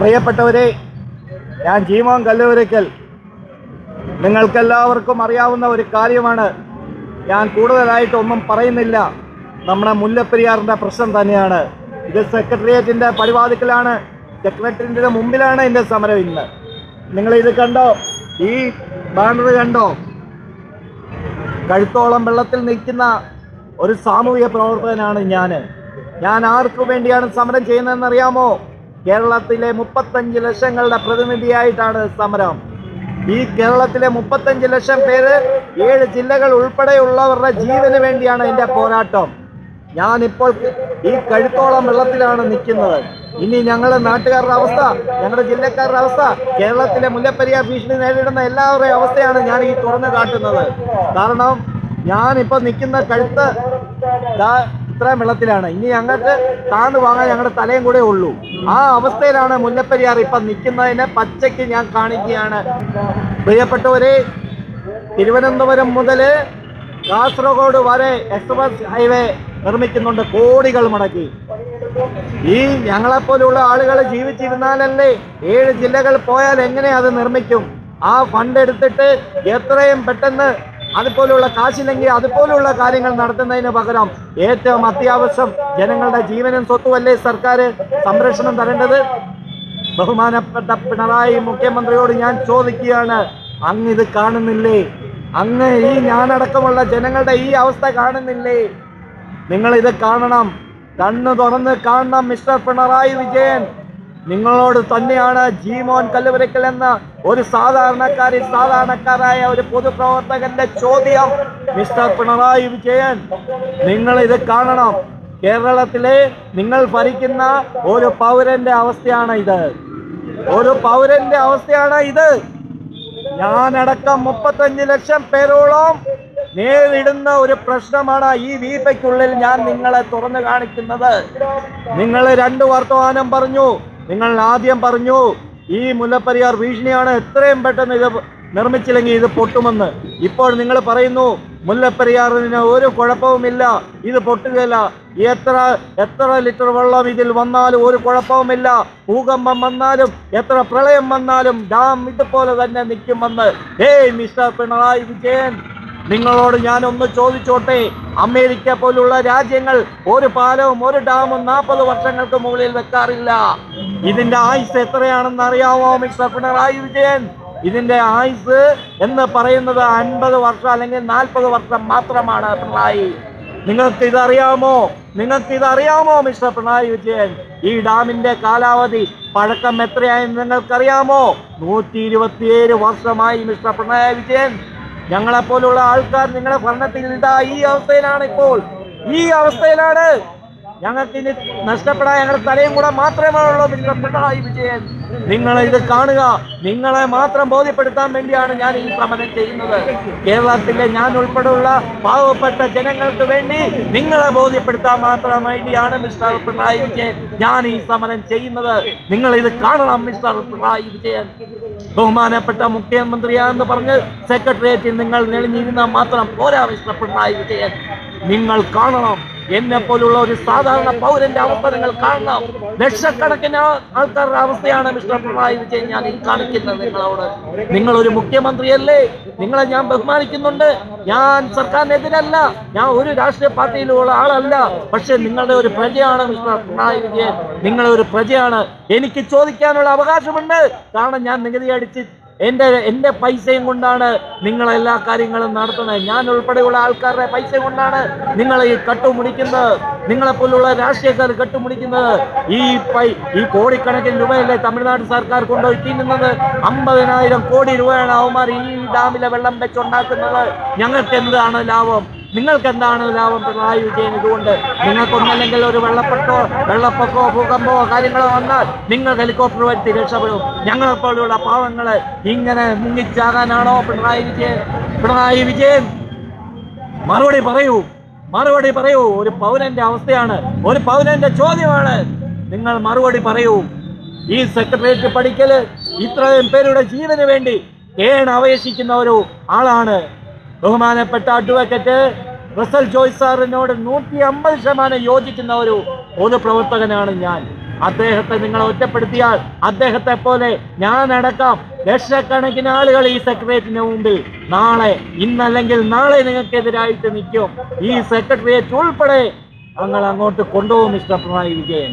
പ്രിയപ്പെട്ടവരെ ഞാൻ ജീമോൻ കല്ലൂരയ്ക്കൽ നിങ്ങൾക്കെല്ലാവർക്കും അറിയാവുന്ന ഒരു കാര്യമാണ്. ഞാൻ കൂടുതലായിട്ടൊന്നും പറയുന്നില്ല. നമ്മുടെ മുല്ലപ്പെരിയാറിന്റെ പ്രശ്നം തന്നെയാണ്. ഇത് സെക്രട്ടേറിയറ്റിന്റെ പടിവാതിക്കലാണ് സെക്രട്ടേറിയറ്റിന്റെ മുമ്പിലാണ് എന്റെ സമരം ഇന്ന്. നിങ്ങൾ ഇത് കണ്ടോ? ഈ ബാനർ കണ്ടോ? കഴുത്തോളം വെള്ളത്തിൽ നിൽക്കുന്ന ഒരു സാമൂഹിക പ്രവർത്തകനാണ് ഞാൻ ഞാൻ ആർക്കു വേണ്ടിയാണ് സമരം ചെയ്യുന്നതെന്ന് അറിയാമോ? കേരളത്തിലെ മുപ്പത്തഞ്ച് ലക്ഷങ്ങളുടെ പ്രതിനിധിയായിട്ടാണ് സമരം. ഈ കേരളത്തിലെ മുപ്പത്തഞ്ച് ലക്ഷം പേര് ഏഴ് ജില്ലകൾ ഉൾപ്പെടെയുള്ളവരുടെ ജീവന് വേണ്ടിയാണ് എന്റെ പോരാട്ടം. ഞാനിപ്പോൾ ഈ കഴുത്തോളം വെള്ളത്തിലാണ് നിൽക്കുന്നത്. ഇനി ഞങ്ങളുടെ നാട്ടുകാരുടെ അവസ്ഥ ഞങ്ങളുടെ ജില്ലക്കാരുടെ അവസ്ഥ കേരളത്തിലെ മുല്ലപ്പെരിയാർ ഭീഷണി നേരിടുന്ന എല്ലാവരുടെയും അവസ്ഥയാണ് ഞാൻ ഈ തുറന്നു കാട്ടുന്നത്. കാരണം ഞാനിപ്പോൾ നിൽക്കുന്ന കഴുത്ത് ഇത്രയും വെള്ളത്തിലാണ്. ഇനി ഞങ്ങൾക്ക് താന്ന് വാങ്ങാൻ ഞങ്ങളുടെ തലയും കൂടെ ഉള്ളൂ. ആ അവസ്ഥയിലാണ് മുല്ലപ്പെരിയാർ ഇപ്പം നിൽക്കുന്നതിനെ പച്ചയ്ക്ക് ഞാൻ കാണിക്കുകയാണ്. പ്രിയപ്പെട്ടവരെ തിരുവനന്തപുരം മുതൽ കാസർഗോഡ് വരെ എക്സ്പ്രസ് ഹൈവേ നിർമ്മിക്കുന്നുണ്ട് കോടികൾ മുടക്കി. ഈ ഞങ്ങളെപ്പോലുള്ള ആളുകൾ ജീവിച്ചിരുന്നാലല്ലേ ഏഴ് ജില്ലകൾ പോയാൽ എങ്ങനെ അത് നിർമ്മിക്കും? ആ ഫണ്ട് എടുത്തിട്ട് എത്രയും പെട്ടെന്ന് അതുപോലുള്ള കാശില്ലെങ്കിൽ അതുപോലുള്ള കാര്യങ്ങൾ നടത്തുന്നതിന് പകരം ഏറ്റവും അത്യാവശ്യം ജനങ്ങളുടെ ജീവനും സ്വത്തുമല്ലേ സർക്കാർ സംരക്ഷണം തരേണ്ടത്? ബഹുമാനപ്പെട്ട പിണറായി മുഖ്യമന്ത്രിയോട് ഞാൻ ചോദിക്കുകയാണ്. അങ്ങ് ഇത് കാണുന്നില്ലേ? അങ്ങ് ഈ ഞാനടക്കമുള്ള ജനങ്ങളുടെ ഈ അവസ്ഥ കാണുന്നില്ലേ? നിങ്ങൾ ഇത് കാണണം. കണ്ണു തുറന്ന് കാണണം മിസ്റ്റർ പിണറായി വിജയൻ. നിങ്ങളോട് തന്നെയാണ് ജീമോൻ കല്ലുവരക്കൽ എന്ന ഒരു സാധാരണക്കാരി സാധാരണക്കാരായ ഒരു പൊതുപ്രവർത്തകന്റെ ചോദ്യം. മിസ്റ്റർ പിണറായി വിജയൻ നിങ്ങൾ ഇത് കാണണം. കേരളത്തിലെ നിങ്ങൾ ഭരിക്കുന്ന ഒരു പൗരന്റെ അവസ്ഥയാണ് ഇത്. ഒരു പൗരന്റെ അവസ്ഥയാണ് ഇത്. ഞാനടക്കം മുപ്പത്തഞ്ച് ലക്ഷം പേരോളം നേരിടുന്ന ഒരു പ്രശ്നമാണ് ഈ വീപ്പയ്ക്കുള്ളിൽ ഞാൻ നിങ്ങളെ തുറന്നു കാണിക്കുന്നത്. നിങ്ങൾ രണ്ട് വർത്തമാനം പറഞ്ഞു. നിങ്ങൾ ആദ്യം പറഞ്ഞു ഈ മുല്ലപ്പെരിയാർ ഭീഷണിയാണ് എത്രയും പെട്ടെന്ന് ഇത് നിർമ്മിച്ചില്ലെങ്കിൽ ഇത് പൊട്ടുമെന്ന്. ഇപ്പോൾ നിങ്ങൾ പറയുന്നു മുല്ലപ്പെരിയാറിന് ഒരു കുഴപ്പവുമില്ല ഇത് പൊട്ടുകയില്ല. എത്ര എത്ര ലിറ്റർ വെള്ളം ഇതിൽ വന്നാലും ഒരു കുഴപ്പവുമില്ല. ഭൂകമ്പം വന്നാലും എത്ര പ്രളയം വന്നാലും ഡാം ഇതുപോലെ തന്നെ നിൽക്കുമെന്ന്. ഏയ് മിസ്റ്റർ പിണറായി വിജയൻ നിങ്ങളോട് ഞാനൊന്ന് ചോദിച്ചോട്ടെ? അമേരിക്ക പോലുള്ള രാജ്യങ്ങൾ ഒരു പാലവും ഒരു ഡാമും നാൽപ്പത് വർഷങ്ങൾക്ക് മുകളിൽ വെക്കാറില്ല. ഇതിന്റെ ആയുസ് എത്രയാണെന്ന് അറിയാമോ മിസ്റ്റർ പിണറായി വിജയൻ? ഇതിന്റെ ആയുസ് എന്ന് പറയുന്നത് അൻപത് വർഷം അല്ലെങ്കിൽ നാൽപ്പത് വർഷം മാത്രമാണ് പിണറായി. നിങ്ങൾക്ക് ഇതറിയാമോ? നിങ്ങൾക്ക് ഇതറിയാമോ മിസ്റ്റർ പിണറായി വിജയൻ? ഈ ഡാമിന്റെ കാലാവധി പഴക്കം എത്രയായെന്ന് നിങ്ങൾക്കറിയാമോ? നൂറ്റി ഇരുപത്തിയേഴ് വർഷമായി മിസ്റ്റർ പിണറായി വിജയൻ. ഞങ്ങളെപ്പോലുള്ള ആൾക്കാർ നിങ്ങളുടെ ഭരണത്തിൽ ഇതാ ഈ അവസ്ഥയിലാണ് ഇപ്പോൾ ഈ അവസ്ഥയിലാണ് ഞങ്ങൾക്ക് ഇനി നഷ്ടപ്പെടാൻ ഞങ്ങളുടെ തലയും കൂടെ മാത്രമേ ഉള്ളൂ പിണറായി വിജയൻ. നിങ്ങൾ ഇത് കാണുക. നിങ്ങളെ മാത്രം ബോധ്യപ്പെടുത്താൻ വേണ്ടിയാണ് ഞാൻ ഈ സമരം ചെയ്യുന്നത്. കേരളത്തിലെ ഞാൻ ഉൾപ്പെടെയുള്ള പാവപ്പെട്ട ജനങ്ങൾക്ക് വേണ്ടി നിങ്ങളെ ബോധ്യപ്പെടുത്താൻ മാത്രം വേണ്ടിയാണ് മിസ്റ്റർ പിണറായി വിജയൻ ഞാൻ ഈ സമരം ചെയ്യുന്നത്. നിങ്ങൾ ഇത് കാണണം മിസ്റ്റർ പിണറായി വിജയൻ. ബഹുമാനപ്പെട്ട മുഖ്യമന്ത്രിയാണെന്ന് പറഞ്ഞ് സെക്രട്ടേറിയറ്റിൽ നിങ്ങൾ നെളിഞ്ഞിരുന്നാൽ മാത്രം പോരാ മിസ്റ്റർ പിണറായി വിജയൻ. നിങ്ങൾ കാണണം. എന്നെ പോലുള്ള ഒരു സാധാരണ പൗരന്റെ അവസ്ഥ നിങ്ങൾ കാണണം ലക്ഷക്കണക്കിന് ആൾക്കാരുടെ അവസ്ഥയാണ് മിസ്റ്റർ പിണറായി വിജയൻ ഞാൻ ഈ കാണിക്കുന്നത് നിങ്ങളോട്. നിങ്ങൾ ഒരു മുഖ്യമന്ത്രിയല്ലേ? നിങ്ങളെ ഞാൻ ബഹുമാനിക്കുന്നുണ്ട്. ഞാൻ സർക്കാരിനെതിരല്ല. ഞാൻ ഒരു രാഷ്ട്രീയ പാർട്ടിയിലുള്ള ആളല്ല. പക്ഷെ നിങ്ങളുടെ ഒരു പ്രജയാണ് മിസ്റ്റർ പിണറായി വിജയൻ. നിങ്ങളെ ഒരു പ്രജയാണ്. എനിക്ക് ചോദിക്കാനുള്ള അവകാശമുണ്ട്. കാരണം ഞാൻ നികുതി അടിച്ച് എന്റെ എന്റെ പൈസയും കൊണ്ടാണ് നിങ്ങൾ എല്ലാ കാര്യങ്ങളും നടത്തുന്നത്. ഞാൻ ഉൾപ്പെടെയുള്ള ആൾക്കാരുടെ പൈസ കൊണ്ടാണ് നിങ്ങൾ ഈ കട്ടുമുടിക്കുന്നത്. നിങ്ങളെപ്പോലുള്ള രാഷ്ട്രീയക്കാർ കട്ടുമുടിക്കുന്നത്. ഈ പൈ ഈ കോടിക്കണക്കിന് രൂപയല്ലേ തമിഴ്നാട് സർക്കാർ കൊണ്ടുപോയി തിന്നുന്നത് അമ്പതിനായിരം കോടി രൂപയാണ് അവന്മാർ ഈ ഡാമിലെ വെള്ളം വെച്ചുണ്ടാക്കുന്നത്. ഞങ്ങൾക്ക് എന്താണ് ലാഭം? നിങ്ങൾക്ക് എന്താണ് ലാഭം? പിണറായി വിജയൻ ഇതുകൊണ്ട് നിങ്ങൾക്കൊന്നല്ലെങ്കിൽ ഒരു വെള്ളപ്പൊക്കോ വെള്ളപ്പൊക്കോ ഭൂകമ്പോ കാര്യങ്ങളോ വന്നാൽ നിങ്ങൾ ഹെലികോപ്റ്റർ വരുത്തി രക്ഷപ്പെടും. ഞങ്ങളെപ്പോലുള്ള പാവങ്ങളെ ഇങ്ങനെ മുങ്ങിച്ചാകാനാണോ പിണറായി വിജയൻ? പിണറായി വിജയൻ മറുപടി പറയൂ. മറുപടി പറയൂ. ഒരു പൗരന്റെ അവസ്ഥയാണ്. ഒരു പൗരന്റെ ചോദ്യമാണ്. നിങ്ങൾ മറുപടി പറയൂ. ഈ സെക്രട്ടേറിയറ്റ് പഠിക്കൽ ഇത്രയും പേരുടെ ജീവന് വേണ്ടി ഏണ് അപേക്ഷിക്കുന്ന ഒരു ആളാണ് ബഹുമാനപ്പെട്ട അഡ്വക്കറ്റ് റസൽ ജോയ് സാറിനോട് നൂറ്റി അമ്പത് ശതമാനം യോജിക്കുന്ന ഒരു പൊതുപ്രവർത്തകനാണ് ഞാൻ. അദ്ദേഹത്തെ നിങ്ങൾ ഒറ്റപ്പെടുത്തിയാൽ അദ്ദേഹത്തെ പോലെ ഞാൻ ഞാനടക്കം ലക്ഷക്കണക്കിന് ആളുകൾ ഈ സെക്രട്ടേറിയറ്റിന് മുമ്പിൽ നാളെ ഇന്നല്ലെങ്കിൽ നാളെ നിങ്ങൾക്കെതിരായിട്ട് നിൽക്കും. ഈ സെക്രട്ടേറിയറ്റ് ഉൾപ്പെടെ ഞങ്ങൾ അങ്ങോട്ട് കൊണ്ടുപോകും മിസ്റ്റർ പിണറായി വിജയൻ.